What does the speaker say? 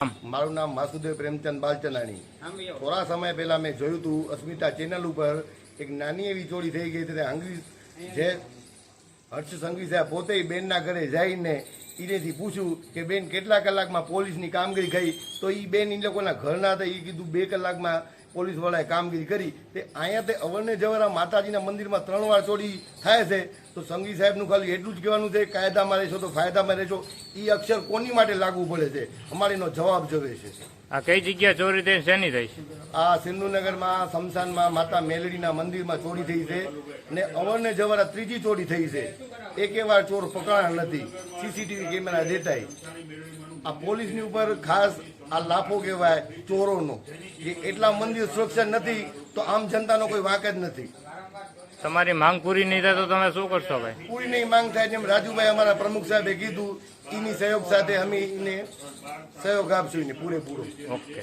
મારું નામ વાસુદેવ પ્રેમચંદ બાલચંદાણી. થોડા સમય પહેલા મેં જોયું હતું અસ્મિતા ચેનલ ઉપર એક નાની એવી ચોરી થઈ ગઈ હતી અંગ્રેજ જે હર્ષ સંઘવી સાહેબ પોતે બેનના ઘરે જઈને એનેથી પૂછ્યું કે બેન કેટલા કલાકમાં પોલીસની કામગીરી થઈ? તો એ બેન એ લોકોના ઘરના હતા એ કીધું બે કલાકમાં પોલીસવાળાએ કામગીરી કરી. તે અહીંયા તે અવરને જવર માતાજીના મંદિરમાં ત્રણ વાર ચોરી થાય છે. તો સંઘવી સાહેબનું ખાલી એટલું જ કહેવાનું છે કાયદામાં રહેશો તો ફાયદામાં રહેશો. એ અક્ષર કોની માટે લાગુ પડે છે? અમારે એનો જવાબ જોવે છે. આ કઈ જગ્યા ચોરી થઈ શેની થઈ? આ સિંધુનગરમાં શમશાનમાં માતા મેલડીના મંદિરમાં ચોરી થઈ છે ને અવરને જવર ત્રીજી ચોરી થઈ છે. એકે વાર ચોર પકડાણા નથી. સીસીટીવી કેમેરા દેતાય આ પોલીસની ઉપર ખાસ આ લાફો કહેવાય ચોરોનો. કે એટલા મંદિર સુરક્ષા નથી તો આમ જનતાનો કોઈ વાંક જ નથી. તમારી માંગ પૂરી નહીં થાય તો તમે શું કરશો ભાઈ? પૂરી નહીં માંગ થાય જેમ રાજુભાઈ અમારા પ્રમુખ સાહેબે કીધું એની સહયોગ સાથે અમે એને સહયોગ આપશું એને પૂરેપૂરો. ઓકે.